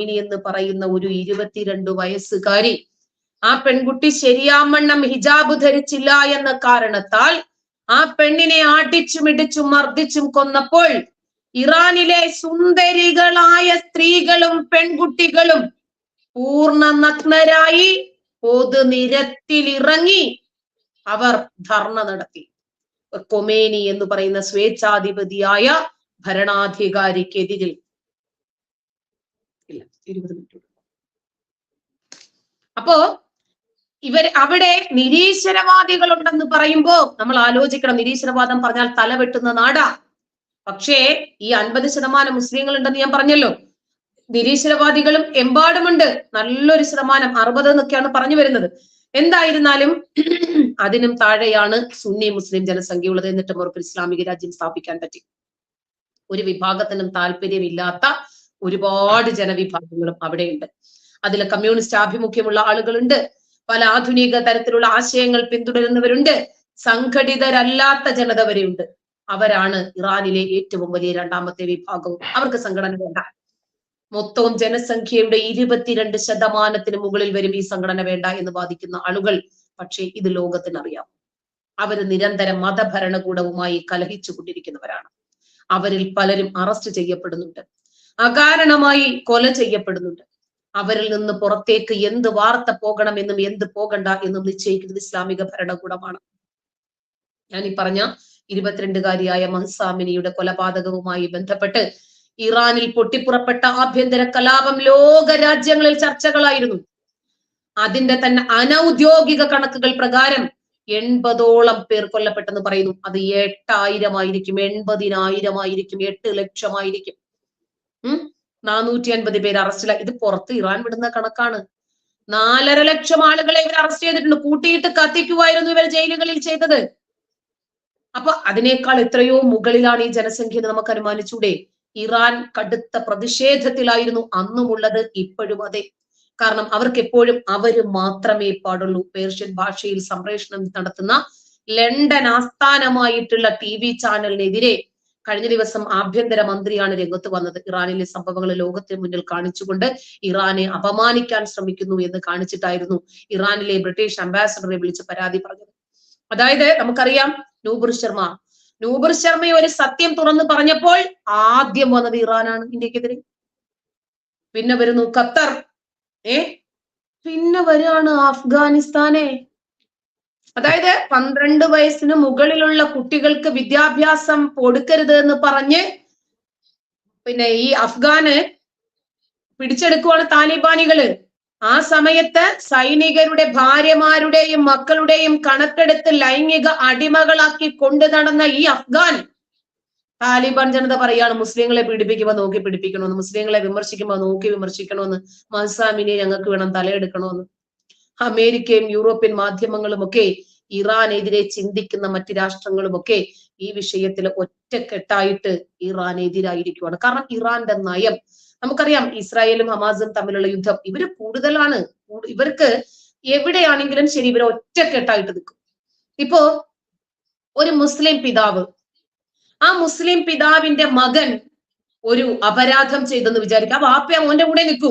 ഇനി എന്ന് പറയുന്ന ഒരു ഇരുപത്തിരണ്ട് വയസ്സുകാരി ആ പെൺകുട്ടി ശരിയാമണ്ണം ഹിജാബ് ധരിച്ചില്ല എന്ന കാരണത്താൽ ആ പെണ്ണിനെ ആട്ടിച്ചും ഇടിച്ചും മർദ്ദിച്ചും കൊന്നപ്പോൾ ഇറാനിലെ സുന്ദരികളായ സ്ത്രീകളും പെൺകുട്ടികളും പൂർണ നഗ്നരായി പൊതുനിരത്തിലിറങ്ങി അവർ ധർണ നടത്തി. കൊമേനി എന്ന് പറയുന്ന സ്വേച്ഛാധിപതിയായ ഭരണാധികാരിക്കെതിരിൽ ഇരുപത് മിനിറ്റ് അപ്പോ ഇവർ അവിടെ നിരീശ്വരവാദികൾ ഉണ്ടെന്ന് പറയുമ്പോ നമ്മൾ ആലോചിക്കണം നിരീശ്വരവാദം പറഞ്ഞാൽ തല വെട്ടുന്ന നാടാ. പക്ഷേ ഈ അൻപത് ശതമാനം മുസ്ലിങ്ങൾ ഉണ്ടെന്ന് ഞാൻ പറഞ്ഞല്ലോ. നിരീശ്വരവാദികളും എമ്പാടുമുണ്ട്. നല്ലൊരു ശതമാനം അറുപത് എന്നൊക്കെയാണ് പറഞ്ഞു വരുന്നത്. എന്തായിരുന്നാലും അതിനും താഴെയാണ് സുന്നി മുസ്ലിം ജനസംഖ്യ ഉള്ളത് എന്നിട്ടും അവർക്ക് ഇസ്ലാമിക രാജ്യം സ്ഥാപിക്കാൻ പറ്റി. ഒരു വിഭാഗത്തിനും താല്പര്യമില്ലാത്ത ഒരുപാട് ജനവിഭാഗങ്ങളും അവിടെയുണ്ട്. അതിൽ കമ്മ്യൂണിസ്റ്റ് ആഭിമുഖ്യമുള്ള ആളുകളുണ്ട്. പല ആധുനിക തരത്തിലുള്ള ആശയങ്ങൾ പിന്തുടരുന്നവരുണ്ട്. സംഘടിതരല്ലാത്ത ജനത വരെയുണ്ട്. അവരാണ് ഇറാനിലെ ഏറ്റവും വലിയ രണ്ടാമത്തെ വിഭാഗവും. അവർക്ക് സംഘടന വേണ്ട. മൊത്തവും ജനസംഖ്യയുടെ ഇരുപത്തിരണ്ട് ശതമാനത്തിന് മുകളിൽ വരും ഈ സംഘടന വേണ്ട എന്ന് വാദിക്കുന്ന ആളുകൾ പക്ഷേ ഇത് ലോകത്തിനറിയാം. അവർ നിരന്തരം മതഭരണകൂടവുമായി കലഹിച്ചു കൊണ്ടിരിക്കുന്നവരാണ് അവരിൽ പലരും അറസ്റ്റ് ചെയ്യപ്പെടുന്നുണ്ട്. അകാരണമായി കൊല ചെയ്യപ്പെടുന്നുണ്ട്. അവരിൽ നിന്ന് പുറത്തേക്ക് എന്ത് വാർത്ത പോകണമെന്നും എന്ത് പോകണ്ട എന്നും നിശ്ചയിക്കുന്നത് ഇസ്ലാമിക ഭരണകൂടമാണ്. ഞാൻ ഈ പറഞ്ഞ ഇരുപത്തിരണ്ടുകാരിയായ മഹസാമിനിയുടെ കൊലപാതകവുമായി ബന്ധപ്പെട്ട് ഇറാനിൽ പൊട്ടിപ്പുറപ്പെട്ട ആഭ്യന്തര കലാപം ലോക രാജ്യങ്ങളിൽ ചർച്ചകളായിരുന്നു. അതിന്റെ തന്നെ അനൗദ്യോഗിക കണക്കുകൾ പ്രകാരം എൺപതോളം പേർ കൊല്ലപ്പെട്ടെന്ന് പറയുന്നു. അത് എട്ടായിരം ആയിരിക്കും എൺപതിനായിരം ആയിരിക്കും എട്ട് ലക്ഷമായിരിക്കും. ഉം? നാനൂറ്റി അൻപത് പേര് അറസ്റ്റിലായി ഇത് പുറത്ത് ഇറാൻ വിടുന്ന കണക്കാണ്. നാലര ലക്ഷം ആളുകളെ ഇവർ അറസ്റ്റ് ചെയ്തിട്ടുണ്ട്. കൂട്ടിയിട്ട് കത്തിക്കുമായിരുന്നു ഇവർ ജയിലുകളിൽ ചെയ്തത്. അപ്പൊ അതിനേക്കാൾ എത്രയോ മുകളിലാണ് ഈ ജനസംഖ്യ എന്ന് നമുക്ക് അനുമാനിച്ചൂടെ. ഇറാൻ കടുത്ത പ്രതിഷേധത്തിലായിരുന്നു അന്നുമുള്ളത് ഇപ്പോഴും അതെ. കാരണം അവർക്ക് എപ്പോഴും അവർ മാത്രമേ പാടുള്ളൂ. പേർഷ്യൻ ഭാഷയിൽ സംപ്രേഷണം നടത്തുന്ന ലണ്ടൻ ആസ്ഥാനമായിട്ടുള്ള ടി വി ചാനലിനെതിരെ കഴിഞ്ഞ ദിവസം ആഭ്യന്തര മന്ത്രിയാണ് രംഗത്ത് വന്നത്. ഇറാനിലെ സംഭവങ്ങൾ ലോകത്തിന് മുന്നിൽ കാണിച്ചുകൊണ്ട് ഇറാനെ അപമാനിക്കാൻ ശ്രമിക്കുന്നു എന്ന് കാണിച്ചിട്ടായിരുന്നു ഇറാനിലെ ബ്രിട്ടീഷ് അംബാസഡറെ വിളിച്ച് പരാതി പറഞ്ഞത്. അതായത് നമുക്കറിയാം നൂബുർ ശർമ്മ. നൂബുർ ശർമ്മ ഒരു സത്യം തുറന്നു പറഞ്ഞപ്പോൾ ആദ്യം വന്നത് ഇറാനാണ് ഇന്ത്യക്കെതിരെ. പിന്നെ വരുന്നു ഖത്തർ. ഏ? പിന്നെ വരികയാണ് അഫ്ഗാനിസ്ഥാനെ അതായത് പന്ത്രണ്ട് വയസ്സിന് മുകളിലുള്ള കുട്ടികൾക്ക് വിദ്യാഭ്യാസം കൊടുക്കരുത് എന്ന് പറഞ്ഞ് പിന്നെ ഈ അഫ്ഗാന് പിടിച്ചെടുക്കുവാണ് താലിബാനികൾ. ആ സമയത്ത് സൈനികരുടെ ഭാര്യമാരുടെയും മക്കളുടെയും കണക്കെടുത്ത് ലൈംഗിക അടിമകളാക്കി കൊണ്ടു നടന്ന ഈ അഫ്ഗാൻ താലിബാൻ ജനത പറയാണ് മുസ്ലിങ്ങളെ പീഡിപ്പിക്കുമ്പോൾ നോക്കി പിടിപ്പിക്കണമെന്ന് മുസ്ലിങ്ങളെ വിമർശിക്കുമ്പോൾ നോക്കി വിമർശിക്കണമെന്ന് മഹസാമിനെ ഞങ്ങൾക്ക് വേണം തലയെടുക്കണമെന്ന്. അമേരിക്കയും യൂറോപ്യൻ മാധ്യമങ്ങളും ഒക്കെ ഇറാനെതിരെ ചിന്തിക്കുന്ന മറ്റു രാഷ്ട്രങ്ങളും ഒക്കെ ഈ വിഷയത്തിൽ ഒറ്റക്കെട്ടായിട്ട് ഇറാനെതിരായിരിക്കുവാണ്. കാരണം ഇറാന്റെ നയം നമുക്കറിയാം ഇസ്രായേലും ഹമാസും തമ്മിലുള്ള യുദ്ധം ഇവർ കൂടുതലാണ് ഇവർക്ക് എവിടെയാണെങ്കിലും ശരി ഇവർ ഒറ്റക്കെട്ടായിട്ട് നിൽക്കും. ഇപ്പോ ഒരു മുസ്ലിം പിതാവ് ആ മുസ്ലിം പിതാവിന്റെ മകൻ ഒരു അപരാധം ചെയ്തെന്ന് വിചാരിക്കുക ആ വാപ്പ മോന്റെ കൂടെ നിൽക്കൂ.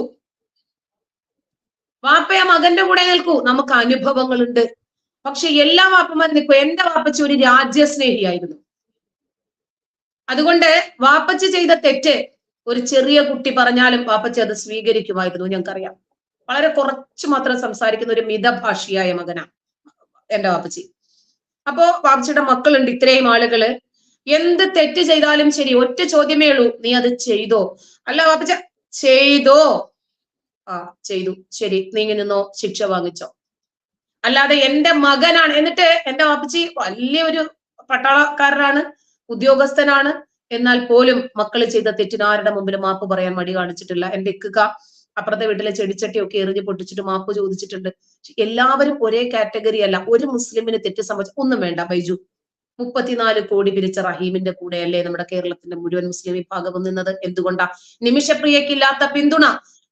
വാപ്പയ മകന്റെ കൂടെ നിൽക്കൂ. നമുക്ക് അനുഭവങ്ങളുണ്ട്. പക്ഷെ എല്ലാ വാപ്പമാരും നിൽക്കൂ. എന്റെ വാപ്പച്ച ഒരു രാജ്യസ്നേഹിയായിരുന്നു. അതുകൊണ്ട് വാപ്പച്ച ചെയ്ത തെറ്റ് ഒരു ചെറിയ കുട്ടി പറഞ്ഞാലും വാപ്പച്ച അത് സ്വീകരിക്കുമായിരുന്നു ഞങ്ങൾക്കറിയാം. വളരെ കുറച്ച് മാത്രം സംസാരിക്കുന്ന ഒരു മിതഭാഷിയായ മകനാണ് എന്റെ വാപ്പച്ചി. അപ്പോ വാപ്പച്ചിയുടെ മക്കളുണ്ട് ഇത്രയും ആളുകൾ. എന്ത് തെറ്റ് ചെയ്താലും ശരി ഒറ്റ ചോദ്യമേ ഉള്ളൂ. നീ അത് ചെയ്തോ? അല്ല വാപ്പച്ച ചെയ്തോ? ആ ചെയ്തു. ശരി നീ ഇങ്ങനെ നിന്നോ? ശിക്ഷ വാങ്ങിച്ചോ. അല്ലാതെ എന്റെ മകനാണ്. എന്നിട്ട് എന്റെ വാപ്പച്ചി വലിയൊരു പട്ടാളക്കാരനാണ് ഉദ്യോഗസ്ഥനാണ്. എന്നാൽ പോലും മക്കൾ ചെയ്ത തെറ്റിന് ആരുടെ മുമ്പിൽ മാപ്പ് പറയാൻ മടി കാണിച്ചിട്ടില്ല. എന്റെ ഇക്കുക അപ്പുറത്തെ വീട്ടിലെ ചെടിച്ചട്ടിയൊക്കെ എറിഞ്ഞ് പൊട്ടിച്ചിട്ട് മാപ്പ് ചോദിച്ചിട്ടുണ്ട്. എല്ലാവരും ഒരേ കാറ്റഗറി അല്ല. ഒരു മുസ്ലിമിന് തെറ്റ് സംബന്ധിച്ച് ഒന്നും വേണ്ട ബൈജു. മുപ്പത്തിനാല് കോടി പിരിച്ച റഹീമിന്റെ കൂടെയല്ലേ നമ്മുടെ കേരളത്തിന്റെ മുഴുവൻ മുസ്ലിം വിഭാഗവും നിന്നത്? എന്തുകൊണ്ടാ? നിമിഷപ്രിയക്കില്ലാത്ത പിന്തുണ.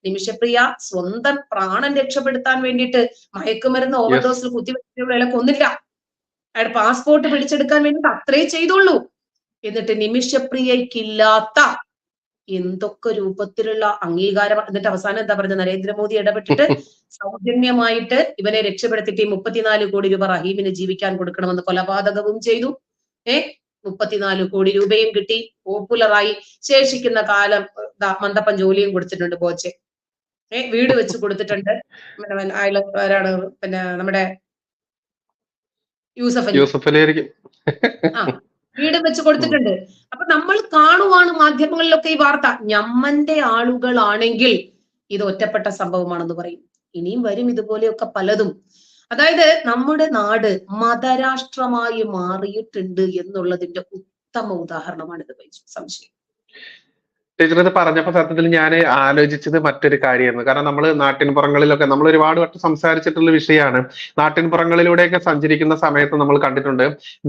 നിമിഷപ്രിയ സ്വന്തം പ്രാണൻ രക്ഷപ്പെടുത്താൻ വേണ്ടിയിട്ട് മയക്കുമരുന്ന് ഓവർഡോസിൽ കുത്തിവെച്ചവരെ കൊന്നില്ല. അയാളുടെ പാസ്പോർട്ട് പിടിച്ചെടുക്കാൻ വേണ്ടിയിട്ട് അത്രേ ചെയ്തോളൂ എന്നിട്ട് നിമിഷപ്രിയക്കില്ലാത്ത എന്തൊക്കെ രൂപത്തിലുള്ള അംഗീകാരം എന്നിട്ട് അവസാനം എന്താ പറഞ്ഞത്? നരേന്ദ്രമോദി ഇടപെട്ടിട്ട് സൗജന്യമായിട്ട് ഇവനെ രക്ഷപ്പെടുത്തിയിട്ട് ഈ മുപ്പത്തിനാല് കോടി രൂപ റഹീമിന് ജീവിക്കാൻ കൊടുക്കണമെന്ന് കൊലപാതകവും ചെയ്തു. ഏ? മുപ്പത്തിനാല് കോടി രൂപയും കിട്ടി. പോപ്പുലറായി ശേഷിക്കുന്ന കാലം മന്ദപ്പം ജോലിയും കൊടുത്തിട്ടുണ്ട് ബോച്ചെ. ഏ വീട് വെച്ച് കൊടുത്തിട്ടുണ്ട്. അയല ആരാണ്? പിന്നെ നമ്മുടെ യൂസഫ് യൂസഫ് ആ വീട് വെച്ച് കൊടുത്തിട്ടുണ്ട്. അപ്പൊ നമ്മൾ കാണുവാണ് മാധ്യമങ്ങളിലൊക്കെ ഈ വാർത്ത. ഞമ്മന്റെ ആളുകളാണെങ്കിൽ ഇത് ഒറ്റപ്പെട്ട സംഭവമാണെന്ന് പറയും. ഇനിയും വരും ഇതുപോലെയൊക്കെ പലതും. അതായത് നമ്മുടെ നാട് മതരാഷ്ട്രമായി മാറിയിട്ടുണ്ട് എന്നുള്ളതിന്റെ ഉത്തമ ഉദാഹരണമാണ് ഇത് സംശയം. ടീച്ചർ ഇത് പറഞ്ഞപ്പോ സത്യത്തിൽ ഞാൻ ആലോചിച്ചത് മറ്റൊരു കാര്യമായിരുന്നു. കാരണം നമ്മൾ നാട്ടിൻപുറങ്ങളിലൊക്കെ നമ്മൾ ഒരുപാട് വട്ടം സംസാരിച്ചിട്ടുള്ള വിഷയമാണ്. നാട്ടിൻപുറങ്ങളിലൂടെയൊക്കെ സഞ്ചരിക്കുന്ന സമയത്ത് നമ്മൾ കണ്ടിട്ടുണ്ട്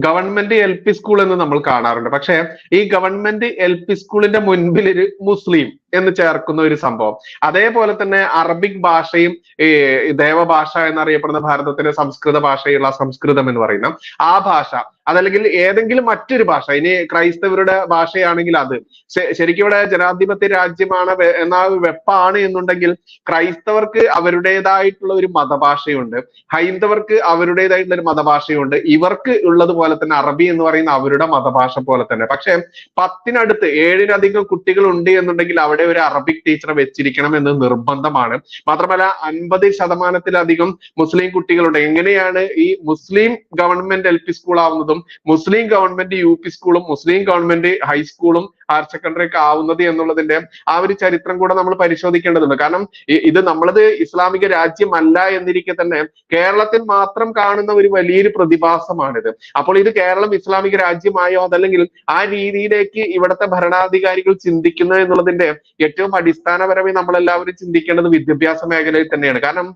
ഗവൺമെന്റ് എൽ പി സ്കൂൾ എന്ന് നമ്മൾ കാണാറുണ്ട്. പക്ഷേ ഈ ഗവൺമെന്റ് എൽ പി സ്കൂളിന്റെ മുൻപിൽ ഒരു മുസ്ലിം എന്ന് ചേർക്കുന്ന ഒരു സംഭവം. അതേപോലെ തന്നെ അറബിക് ഭാഷയും ഈ ദേവഭാഷ എന്നറിയപ്പെടുന്ന ഭാരതത്തിലെ സംസ്കൃത ഭാഷയുള്ള സംസ്കൃതം എന്ന് പറയുന്ന ആ ഭാഷ അതല്ലെങ്കിൽ ഏതെങ്കിലും മറ്റൊരു ഭാഷ ഇനി ക്രൈസ്തവരുടെ ഭാഷയാണെങ്കിൽ അത്. ശരിക്കും ഇവിടെ ജനാധിപത്യ രാജ്യമാണ് എന്നാൽ വെപ്പാണ് എന്നുണ്ടെങ്കിൽ ക്രൈസ്തവർക്ക് അവരുടേതായിട്ടുള്ള ഒരു മതഭാഷയുണ്ട്. ഹൈന്ദവർക്ക് അവരുടേതായിട്ടുള്ള ഒരു മതഭാഷയുണ്ട്. ഇവർക്ക് ഉള്ളതുപോലെ തന്നെ അറബി എന്ന് പറയുന്ന അവരുടെ മതഭാഷ പോലെ തന്നെ. പക്ഷെ പത്തിനടുത്ത് ഏഴിലധികം കുട്ടികൾ ഉണ്ട് എന്നുണ്ടെങ്കിൽ അവിടെ ഒരു അറബിക് ടീച്ചറെ വെച്ചിരിക്കണം എന്ന് നിർബന്ധമാണ്. മാത്രമല്ല അൻപത് ശതമാനത്തിലധികം മുസ്ലിം കുട്ടികളുണ്ട് എങ്ങനെയാണ് ഈ മുസ്ലിം ഗവൺമെന്റ് എൽ പി സ്കൂൾ ആവുന്നതും മുസ്ലിം ഗവൺമെന്റ് യു പി സ്കൂളും മുസ്ലിം ഗവൺമെന്റ് ഹൈസ്കൂളും ഹയർ സെക്കൻഡറി ഒക്കെ ആവുന്നത് എന്നുള്ളതിന്റെ ആ ഒരു ചരിത്രം കൂടെ നമ്മൾ പരിശോധിക്കേണ്ടതുണ്ട്. കാരണം ഇത് നമ്മളത് ഇസ്ലാമിക രാജ്യമല്ല എന്നിരിക്കെ തന്നെ കേരളത്തിൽ മാത്രം കാണുന്ന ഒരു വലിയൊരു പ്രതിഭാസമാണിത്. അപ്പോൾ ഇത് കേരളം ഇസ്ലാമിക രാജ്യമായോ അതല്ലെങ്കിൽ ആ രീതിയിലേക്ക് ഇവിടുത്തെ ഭരണാധികാരികൾ ചിന്തിക്കുന്നത് എന്നുള്ളതിന്റെ ഏറ്റവും അടിസ്ഥാനപരമായി നമ്മളെല്ലാവരും ചിന്തിക്കേണ്ടത് വിദ്യാഭ്യാസ മേഖലയിൽ തന്നെയാണ്. കാരണം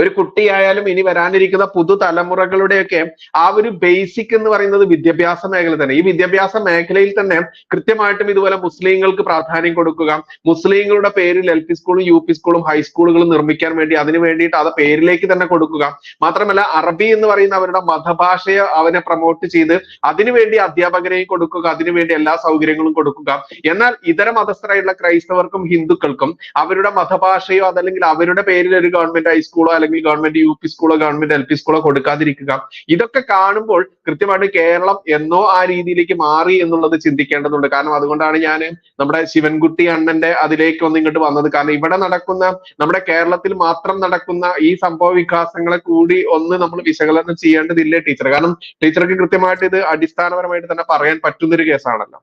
ഒരു കുട്ടിയായാലും ഇനി വരാനിരിക്കുന്ന പുതുതലമുറകളുടെയൊക്കെ ആ ഒരു ബേസിക് എന്ന് പറയുന്നത് വിദ്യാഭ്യാസ മേഖല തന്നെ. ഈ വിദ്യാഭ്യാസ മേഖലയിൽ തന്നെ കൃത്യമായിട്ടും ഇതുപോലെ മുസ്ലിങ്ങൾക്ക് പ്രാധാന്യം കൊടുക്കുക. മുസ്ലിങ്ങളുടെ പേരിൽ എൽ പി സ്കൂളും യു പി സ്കൂളും ഹൈസ്കൂളുകളും നിർമ്മിക്കാൻ വേണ്ടി അതിന് വേണ്ടിയിട്ട് അത് പേരിലേക്ക് തന്നെ കൊടുക്കുക. മാത്രമല്ല അറബി എന്ന് പറയുന്ന അവരുടെ മതഭാഷയെ അവനെ പ്രൊമോട്ട് ചെയ്ത് അതിനുവേണ്ടി അധ്യാപകരെയും കൊടുക്കുക. അതിനുവേണ്ടി എല്ലാ സൗകര്യങ്ങളും കൊടുക്കുക. എന്നാൽ ഇതര മതസ്ഥരായിട്ടുള്ള ക്രൈസ്തവർക്കും ഹിന്ദുക്കൾക്കും അവരുടെ മതഭാഷയോ അതല്ലെങ്കിൽ അവരുടെ പേരിൽ ഒരു ഗവൺമെന്റ് ഹൈസ്കൂളോ അല്ലെങ്കിൽ ഗവൺമെന്റ് യു പി സ്കൂളോ ഗവൺമെന്റ് എൽ പി സ്കൂളോ കൊടുക്കാതിരിക്കുക. ഇതൊക്കെ കാണുമ്പോൾ കൃത്യമായിട്ട് കേരളം എന്നോ ആ രീതിയിലേക്ക് മാറി എന്നുള്ളത് ചിന്തിക്കേണ്ടതുണ്ട്. കാരണം അതുകൊണ്ടാണ് ഞാൻ നമ്മുടെ ശിവൻകുട്ടി അണ്ണന്റെ അതിലേക്ക് ഒന്ന് ഇങ്ങോട്ട് വന്നത്. കാരണം ഇവിടെ നടക്കുന്ന നമ്മുടെ കേരളത്തിൽ മാത്രം നടക്കുന്ന ഈ സംഭവ വികാസങ്ങളെ കൂടി ഒന്ന് നമ്മൾ വിശകലനം ചെയ്യേണ്ടതില്ലേ ടീച്ചർ? കാരണം ടീച്ചർക്ക് കൃത്യമായിട്ട് ഇത് അടിസ്ഥാനപരമായിട്ട് തന്നെ പറയാൻ പറ്റുന്ന ഒരു കേസാണല്ലോ.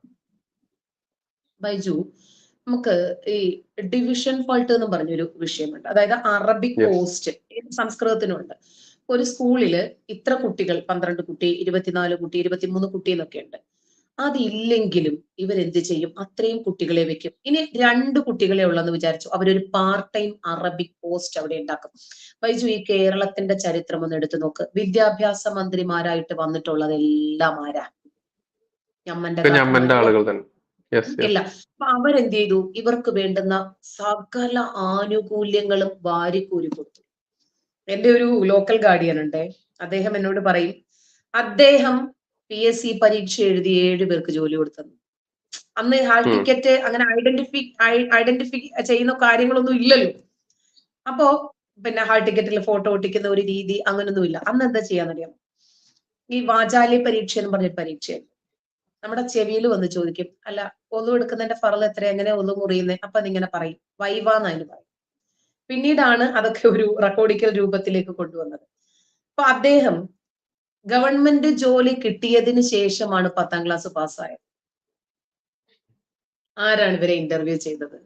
ബൈജു നമുക്ക് ഈ ഡിവിഷൻ ഫോൾട്ട് എന്ന് പറഞ്ഞൊരു വിഷയമുണ്ട്. അതായത് അറബിക് കോസ്റ്റ് പോസ്റ്റ് സംസ്കൃതത്തിനുണ്ട്. ഒരു സ്കൂളിൽ ഇത്ര കുട്ടികൾ പന്ത്രണ്ട് കുട്ടി ഇരുപത്തിനാല് കുട്ടി ഇരുപത്തിമൂന്ന് കുട്ടി എന്നൊക്കെ ഉണ്ട്. അതില്ലെങ്കിലും ഇവരെന്ത് ചെയ്യും? അത്രയും കുട്ടികളെ വെക്കും. ഇനി രണ്ട് കുട്ടികളെ ഉള്ളെന്ന് വിചാരിച്ചു. അവരൊരു പാർട്ട് ടൈം അറബിക് പോസ്റ്റ് അവിടെ ഉണ്ടാക്കും. വൈജു ഈ കേരളത്തിന്റെ ചരിത്രം ഒന്ന് എടുത്തു നോക്ക്. വിദ്യാഭ്യാസ മന്ത്രിമാരായിട്ട് വന്നിട്ടുള്ളതെല്ലാം ആരാ? ഞമ്മന്റെ ആളുകൾ തന്നെ. ഇല്ല അപ്പൊ അവരെന്ത് ചെയ്തു ഇവർക്ക് വേണ്ടുന്ന സകല ആനുകൂല്യങ്ങളും വാരിക്കൂലി കൊടുത്തു. എന്റെ ഒരു ലോക്കൽ ഗാർഡിയൻ ഉണ്ട് അദ്ദേഹം എന്നോട് പറയും അദ്ദേഹം പി എസ് സി പരീക്ഷ എഴുതി ഏഴ് പേർക്ക് ജോലി കൊടുത്തത് അന്ന് ഹാൾ ടിക്കറ്റ് അങ്ങനെ ഐഡന്റിഫി ഐഡന്റിഫൈ ചെയ്യുന്ന കാര്യങ്ങളൊന്നും ഇല്ലല്ലോ. അപ്പോ പിന്നെ ഹാൾ ടിക്കറ്റിൽ ഫോട്ടോ ഒട്ടിക്കുന്ന ഒരു രീതി അങ്ങനൊന്നും ഇല്ല അന്ന് എന്താ ചെയ്യാന്നറിയാമോ? ഈ വാചാലി പരീക്ഷ എന്ന് പറഞ്ഞൊരു പരീക്ഷയുണ്ട് നമ്മുടെ ചെവിയിൽ വന്ന് ചോദിക്കും അല്ല ഒന്നു എടുക്കുന്നതിന്റെ ഫറൽ എത്ര എങ്ങനെ ഒന്നു മുറിയുന്നത് അപ്പൊ അതിങ്ങനെ പറയും വൈവാന്ന് അതിന് പറയും. പിന്നീടാണ് അതൊക്കെ ഒരു റെക്കോർഡിക്കൽ രൂപത്തിലേക്ക് കൊണ്ടുവന്നത്. അപ്പൊ അദ്ദേഹം ഗവൺമെന്റ് ജോലി കിട്ടിയതിന് ശേഷമാണ് പത്താം ക്ലാസ് പാസ്സായത് ആരാണ് ഇവരെ ഇന്റർവ്യൂ ചെയ്തത്?